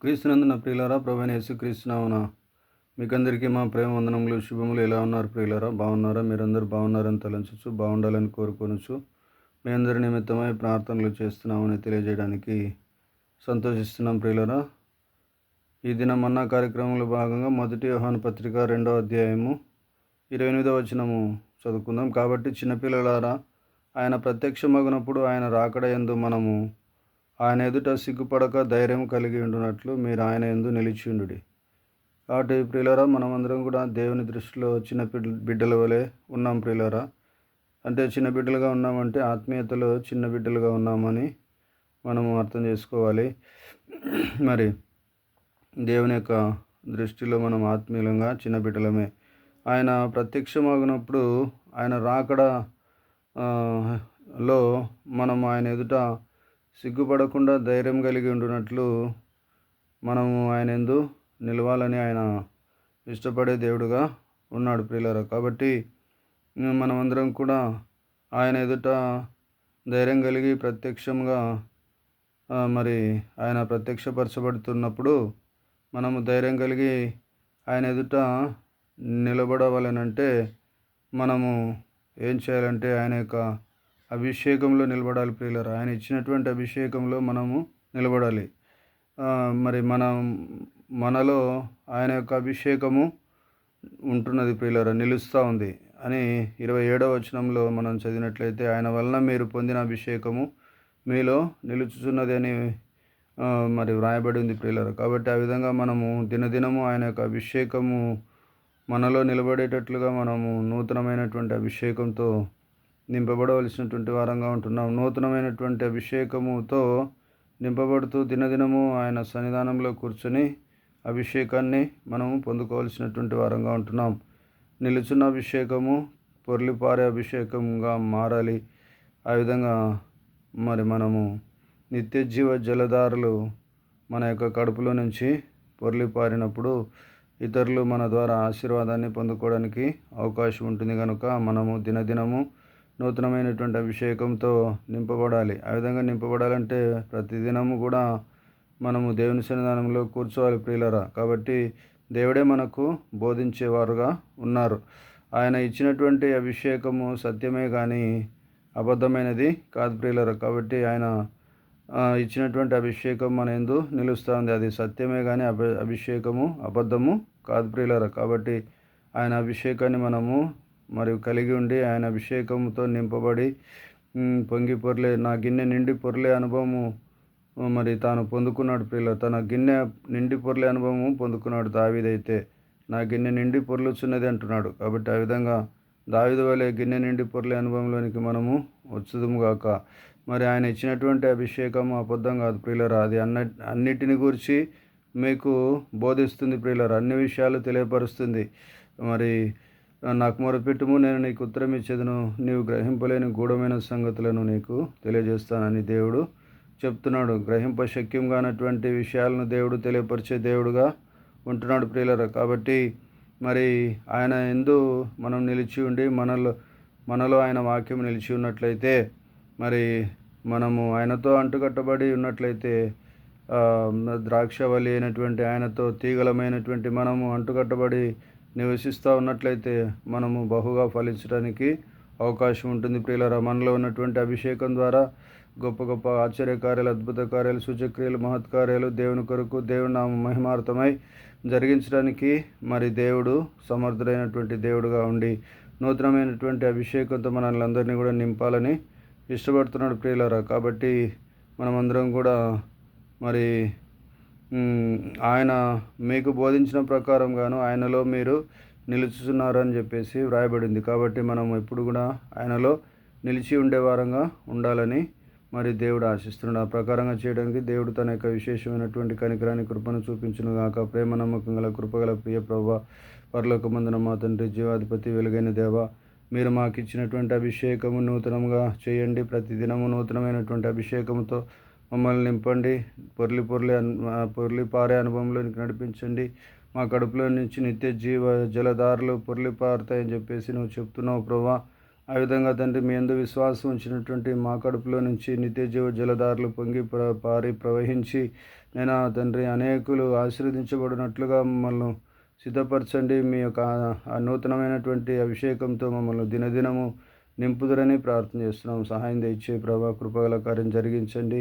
క్రీస్తునందున ప్రియులారా ప్రభైన యేసు మీకందరికీ మా ప్రేమ వందనములు శుభములు. ఎలా ఉన్నారు ప్రియులారా? బాగున్నారా? మీరందరూ బాగున్నారని తలంచచ్చు బాగుండాలని కోరుకొనొచ్చు మీ అందరి నిమిత్తమై ప్రార్థనలు చేస్తున్నామని తెలియజేయడానికి సంతోషిస్తున్నాం ప్రియులారా. ఈ దినం అన్న కార్యక్రమంలో భాగంగా మొదటి యోహాను పత్రిక రెండో అధ్యాయము ఇరవై ఎనిమిదో వచనము చదువుకుందాం. కాబట్టి చిన్నపిల్లలారా ఆయన ప్రత్యక్షమగినప్పుడు ఆయన రాకడ ఎందు మనము ఆయన ఎదుట సిగ్గుపడక ధైర్యం కలిగి ఉండునట్లు మీరు ఆయన ఎందు నిలిచిండుడి కాబట్టి ప్రియులరా మనమందరం కూడా దేవుని దృష్టిలో చిన్న బిడ్డ- బిడ్డల వలె ఉన్నాం ప్రియులరా. అంటే చిన్న బిడ్డలుగా ఉన్నామంటే ఆత్మీయతలో చిన్న బిడ్డలుగా ఉన్నామని మనము అర్థం చేసుకోవాలి. మరి దేవుని యొక్క దృష్టిలో మనం ఆత్మీయులంగా చిన్న బిడ్డలమే. ఆయన ప్రత్యక్షమగినప్పుడు ఆయన రాకడ లో మనం ఆయన ఎదుట సిగ్గుపడకుండా ధైర్యం కలిగి ఉండునట్లు మనము ఆయన ఎందు నిలవాలని ఆయన ఇష్టపడే దేవుడుగా ఉన్నాడు ప్రియులరా. కాబట్టి మనమందరం కూడా ఆయన ఎదుట ధైర్యం కలిగి ప్రత్యక్షంగా మరి ఆయన ప్రత్యక్షపరచబడుతున్నప్పుడు మనము ధైర్యం కలిగి ఆయన ఎదుట నిలబడవాలనంటే మనము ఏం చేయాలంటే ఆయన యొక్క అభిషేకంలో నిలబడాలి ప్రియులరా. ఆయన ఇచ్చినటువంటి అభిషేకంలో మనము నిలబడాలి. మరి మనం మనలో ఆయన యొక్క అభిషేకము ఉంటున్నది ప్రియులరా నిలుస్తూ ఉంది అని ఇరవై ఏడవ వచనంలో మనం చదివినట్లయితే ఆయన వలన మీరు పొందిన అభిషేకము మీలో నిలుచుచున్నది అని మరి వ్రాయబడి ఉంది ప్రియులరు. కాబట్టి ఆ విధంగా మనము దినదినము ఆయన యొక్క అభిషేకము మనలో నిలబడేటట్లుగా మనము నూతనమైనటువంటి అభిషేకంతో నింపబడవలసినటువంటి వారంగా ఉంటున్నాం. నూతనమైనటువంటి అభిషేకముతో నింపబడుతూ దినదినము ఆయన సన్నిధానంలో కూర్చొని అభిషేకాన్ని మనము పొందుకోవాల్సినటువంటి వారంగా ఉంటున్నాం. నిలుచున్న అభిషేకము పొర్లిపారే అభిషేకంగా మారాలి. ఆ విధంగా మరి మనము నిత్య జీవ జలధారలు మన యొక్క కడుపులో నుంచి పొర్లిపారినప్పుడు ఇతరులు మన ద్వారా ఆశీర్వాదాన్ని పొందుకోవడానికి అవకాశం ఉంటుంది. కనుక మనము దినదినము నూతనమైనటువంటి అభిషేకంతో నింపబడాలి. ఆ విధంగా నింపబడాలంటే ప్రతిదినము కూడా మనము దేవుని సన్నిధానంలో కూర్చోవాలి ప్రియులరా. కాబట్టి దేవుడే మనకు బోధించేవారుగా ఉన్నారు. ఆయన ఇచ్చినటువంటి అభిషేకము సత్యమే కానీ అబద్ధమైనది కాదు ప్రియులరా. కాబట్టి ఆయన ఇచ్చినటువంటి అభిషేకం మన ఎందు నిలుస్తూ ఉంది. అది సత్యమే కానీ అభి అభిషేకము అబద్ధము కాదు ప్రియులరా. కాబట్టి ఆయన అభిషేకాన్ని మనము మరియు కలిగి ఉండి ఆయన అభిషేకంతో నింపబడి పొంగి పొర్లే నా గిన్నె నిండి పొర్లే అనుభవము మరి తాను పొందుకున్నాడు పిల్ల తన గిన్నె నిండి పొర్లే అనుభవము పొందుకున్నాడు దావీదైతే. నా గిన్నె నిండి పొర్లుచున్నది అంటున్నాడు. కాబట్టి ఆ విధంగా దావిద వలె గిన్నె నిండి పొర్లే అనుభవంలోనికి మనము వచ్చుదుముగాక మరి ఆయన ఇచ్చినటువంటి అభిషేకము అబద్ధం కాదు ప్రియులరా. అది అన్న అన్నిటిని గురించి మీకు బోధిస్తుంది ప్రియులరా. అన్ని విషయాలు తెలియపరుస్తుంది. మరి నాకు మొరపెట్టుము నేను నీకు ఉత్తరం ఇచ్చేదను. నీవు గ్రహింపలేని గూఢమైన సంగతులను నీకు తెలియజేస్తానని దేవుడు చెప్తున్నాడు. గ్రహింప శక్యం కానటువంటి విషయాలను దేవుడు తెలియపరిచే దేవుడుగా ఉంటున్నాడు ప్రియులరా. కాబట్టి మరి ఆయన ఎందు మనం నిలిచి ఉండి మనలో మనలో ఆయన వాక్యం నిలిచి ఉన్నట్లయితే మరి మనము ఆయనతో అంటుకట్టబడి ఉన్నట్లయితే ద్రాక్షవల్లి అయినటువంటి ఆయనతో తీగలమైనటువంటి మనము అంటుకట్టబడి నివసిస్తూ ఉన్నట్లయితే మనము బహుగా ఫలించడానికి అవకాశం ఉంటుంది. ప్రియులరా మనలో ఉన్నటువంటి అభిషేకం ద్వారా గొప్ప గొప్ప ఆశ్చర్య కార్యాలు అద్భుత కార్యాలు సూచక్రియలు మహత్కార్యాలు దేవుని కొరకు దేవుని నామ మహిమార్థమై జరిగించడానికి మరి దేవుడు సమర్థుడైనటువంటి దేవుడుగా ఉండి నూతనమైనటువంటి అభిషేకంతో మనల్ని అందరినీ కూడా నింపాలని ఇష్టపడుతున్నాడు ప్రియులరా. కాబట్టి మనమందరం కూడా మరి ఆయన మీకు బోధించిన ప్రకారంగాను ఆయనలో మీరు నిలుచున్నారని చెప్పేసి వ్రాయబడింది. కాబట్టి మనం ఎప్పుడు కూడా ఆయనలో నిలిచి ఉండే వారంగా ఉండాలని మరి దేవుడు ఆశిస్తున్నాడు. ఆ ప్రకారంగా చేయడానికి దేవుడు తన యొక్క విశేషమైనటువంటి కనికరాన్ని కృపను చూపించును గాక. ప్రేమ నమ్మకం గల కృపగల ప్రియ ప్రభ పరలోక మందున మా తండ్రి జీవాధిపతి వెలుగైన దేవ మీరు మాకు ఇచ్చినటువంటి అభిషేకము నూతనంగా చేయండి. ప్రతిదినము నూతనమైనటువంటి అభిషేకముతో మమ్మల్ని నింపండి. పొర్లి పొర్లి ఆ పొర్లి పారే అనుభవంలోనికి నడిపించండి. మా కడుపులో నుంచి నిత్య జీవ జలధారలు పొర్లి పారుతాయని చెప్పేసి నువ్వు చెప్తున్నావు ప్రభా ఆ విధంగా తండ్రి మీ అందు విశ్వాసం ఉంచినటువంటి మా కడుపులో నుంచి నిత్య జీవ జలధారలు పొంగి ప్ర పారి ప్రవహించి నేను తండ్రి అనేకులు ఆశీర్వదించబడినట్లుగా మమ్మల్ని సిద్ధపరచండి. మీ యొక్క నూతనమైనటువంటి అభిషేకంతో మమ్మల్ని దినదినము నింపుదరని ప్రార్థన చేస్తున్నాం సహాయం తెచ్చే ప్రభా కృపగల కార్యం జరిగించండి.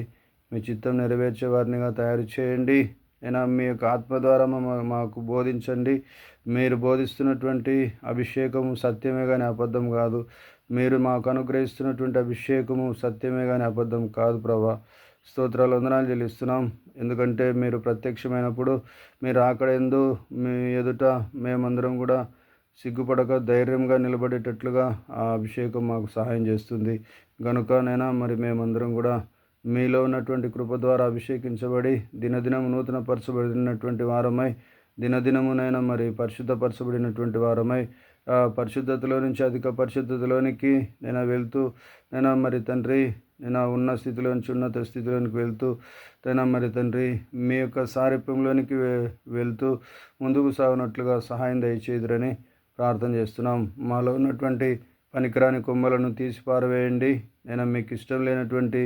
మీ చిత్తం నెరవేర్చే వారినిగా తయారు చేయండి. అయినా మీ యొక్క ఆత్మ ద్వారా మాకు బోధించండి. మీరు బోధిస్తున్నటువంటి అభిషేకము సత్యమే కానీ అబద్ధం కాదు. మీరు మాకు అనుగ్రహిస్తున్నటువంటి అభిషేకము సత్యమే కానీ అబద్ధం కాదు ప్రభా. స్తోత్రాలు వందనాలు చెల్లిస్తున్నాం. ఎందుకంటే మీరు ప్రత్యక్షమైనప్పుడు మీరు అక్కడ ఎందు మీ ఎదుట మేమందరం కూడా సిగ్గుపడక ధైర్యంగా నిలబడేటట్లుగా ఆ అభిషేకం మాకు సహాయం చేస్తుంది. కనుక నైనా మరి మేమందరం కూడా మీలో ఉన్నటువంటి కృప ద్వారా అభిషేకించబడి దినదినము నూతన పరచబడినటువంటి వారమై దినదినమునైనా మరి పరిశుద్ధపరచబడినటువంటి వారమై పరిశుద్ధతలో నుంచి అధిక పరిశుద్ధతలోనికి నేను వెళ్తూ నేను మరి తండ్రి నేను ఉన్న స్థితిలో నుంచి ఉన్నత స్థితిలోనికి వెళ్తూ తన మరి తండ్రి మీ యొక్క సారూప్యంలోనికి వెళ్తూ ముందుకు సాగునట్లుగా సహాయం దయచేదురని ప్రార్థన చేస్తున్నాం. మాలో ఉన్నటువంటి పనికిరాని కొమ్మలను తీసి పారవేయండి నేను మీకు ఇష్టం లేనటువంటి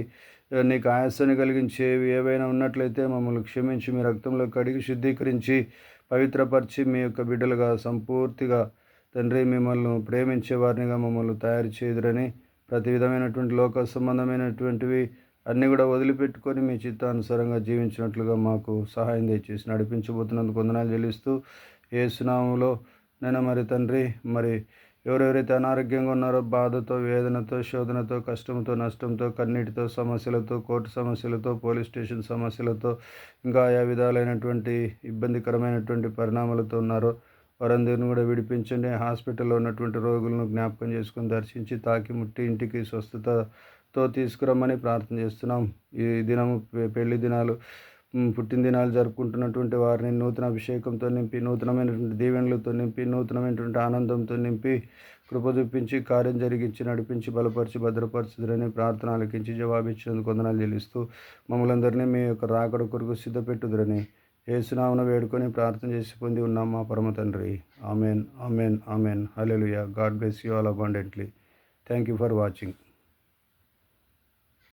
నీకు ఆయాసాన్ని కలిగించేవి ఏవైనా ఉన్నట్లయితే మమ్మల్ని క్షమించి మీ రక్తంలో కడిగి శుద్ధీకరించి పవిత్రపరిచి మీ యొక్క బిడ్డలుగా సంపూర్తిగా తండ్రి మిమ్మల్ని ప్రేమించే వారినిగా మమ్మల్ని తయారు చేయదురని ప్రతి విధమైనటువంటి లోక సంబంధమైనటువంటివి అన్నీ కూడా వదిలిపెట్టుకొని మీ చిత్తానుసారంగా జీవించినట్లుగా మాకు సహాయం దయచేసి నడిపించబోతున్నందుకు వందనాలు చెల్లిస్తూ ఏ సునామంలో నేను మరి తండ్రి మరి ఎవరెవరైతే అనారోగ్యంగా ఉన్నారో బాధతో వేదనతో శోధనతో కష్టంతో నష్టంతో కన్నీటితో సమస్యలతో కోర్టు సమస్యలతో పోలీస్ స్టేషన్ సమస్యలతో ఇంకా ఆయా విధాలైనటువంటి ఇబ్బందికరమైనటువంటి పరిణామాలతో ఉన్నారో వారందరిని కూడా విడిపించండి. హాస్పిటల్లో ఉన్నటువంటి రోగులను జ్ఞాపకం చేసుకొని దర్శించి తాకి ముట్టి ఇంటికి స్వస్థతతో తీసుకురమ్మని ప్రార్థన చేస్తున్నాం. ఈ దినము పెళ్ళి దినాలు పుట్టినదినాలు జరుపుకుంటున్నటువంటి వారిని నూతన అభిషేకంతో నింపి నూతనమైనటువంటి దీవెనలతో నింపి నూతనమైనటువంటి ఆనందంతో నింపి కృప చూపించి కార్యం జరిగించి నడిపించి బలపరిచి భద్రపరచుదురని ప్రార్థన ఆలకించి జవాబిచ్చినందుకు కొందనాలు చెల్లిస్తూ మమ్మల్ని అందరినీ మీ యొక్క రాకడ కొరకు సిద్ధపెట్టుదురని ఏసునామను వేడుకొని ప్రార్థన చేసి పొంది ఉన్నాం మా పరమ తండ్రి. Amen amen amen. Hallelujah God bless you all abundantly thank you for watching